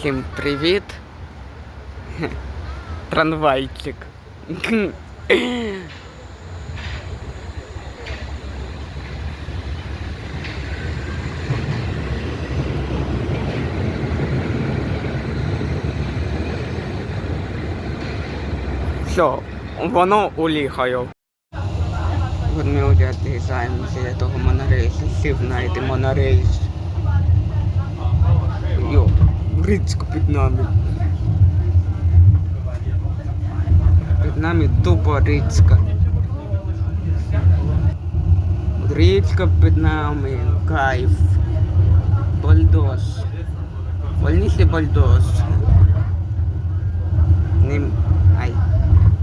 Всім привіт. Трамвайчик. Все, воно уліхає. От ми дізнаємося для того монорейсу. Сів знайти монорейс. Річка під нами. Під нами тупо річка. Річка під нами, кайф. Бальдос. Вольніший бальдос. Ним... Ай.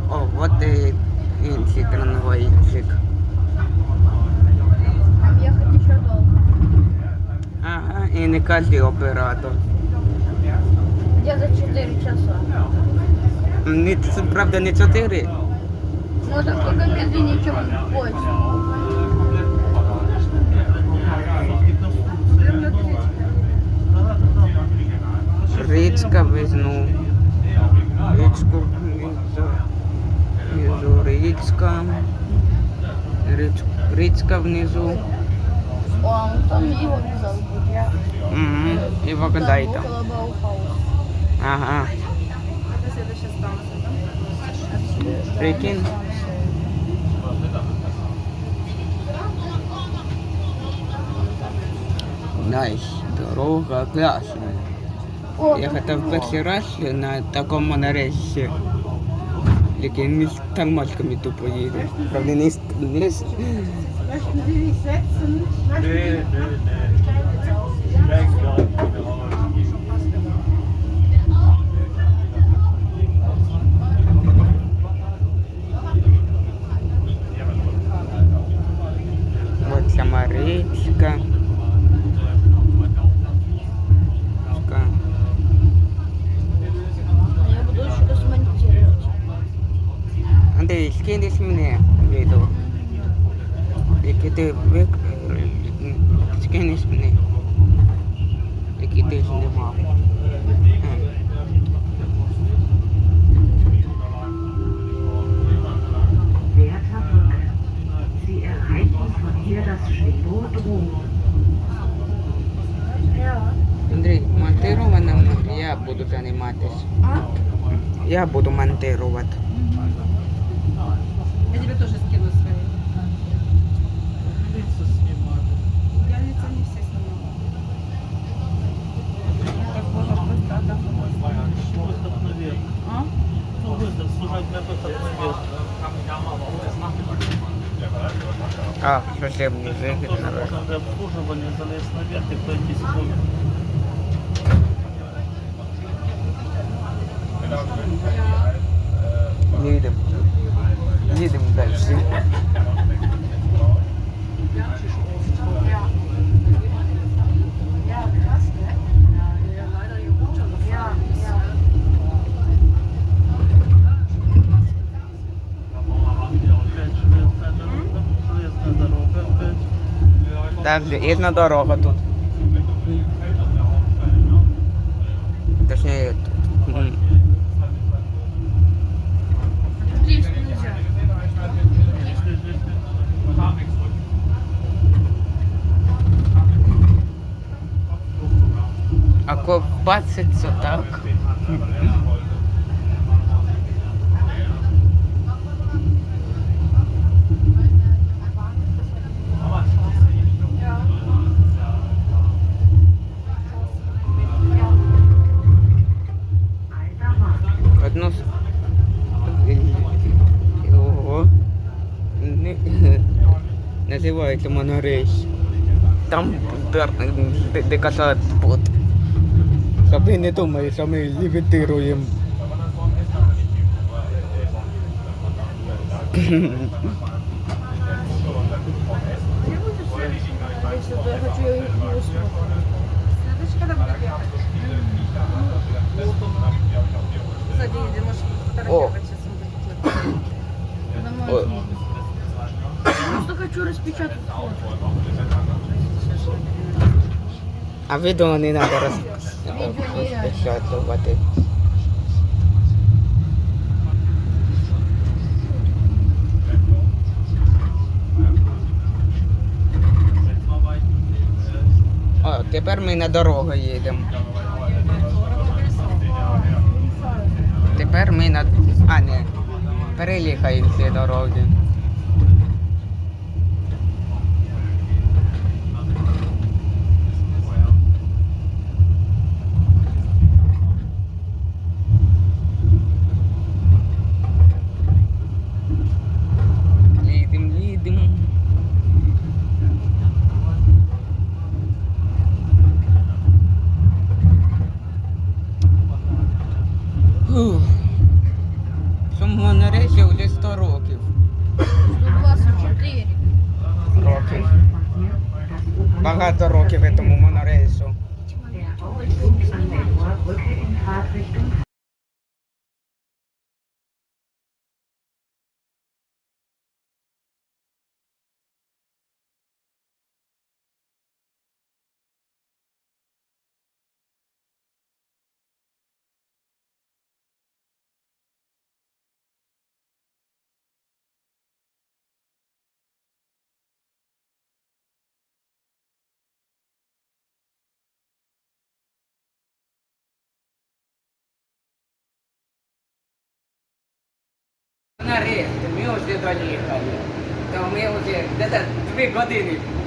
О, от і інший трамвайчик. Ага, і не кожен оператор. Где за 4 часа. Не, це, правда, не чотири. Ну это только медленнее, чем поезд. Річка візьму. Річку внизу. Річка. Річ, річка внизу. О, там его вязал будет. Угу. І Вагадай там. около Баухауса. Ага. Это следующая станция, да? Прикинь. Найс, дорога класна. Я хотів перший раз на такому монорейсі. Тільки не з тормозками тупо їду. Правда, не з... Не з... Вот Е. Werter Bürger, Sie erreichen von hier das Schwebodrom. Ja. Андрій, монтированим я буду займатися. А? Я буду монтувати. А, служебний не наверное. Можно для обслуживания залезть наверх и пройти Не Їдемо. Їдемо далі. Опять железная дорога. Железная дорога Так, рідна дорога тут. Точніше, тут. А копатися так. Називається монорейс. Там де, де, де касат пот. Щоб ви не думали, що ми левітируємо. Если А відео не треба роз... відео не реально. печатувати. О, тепер ми на дорогу їдемо. Тепер ми на. А, ні. Переїхаємо ці дороги. Багато років цьому монорейсу. રે મેં તે તો તો મેં છે દાદા તમે ગોતી નહીં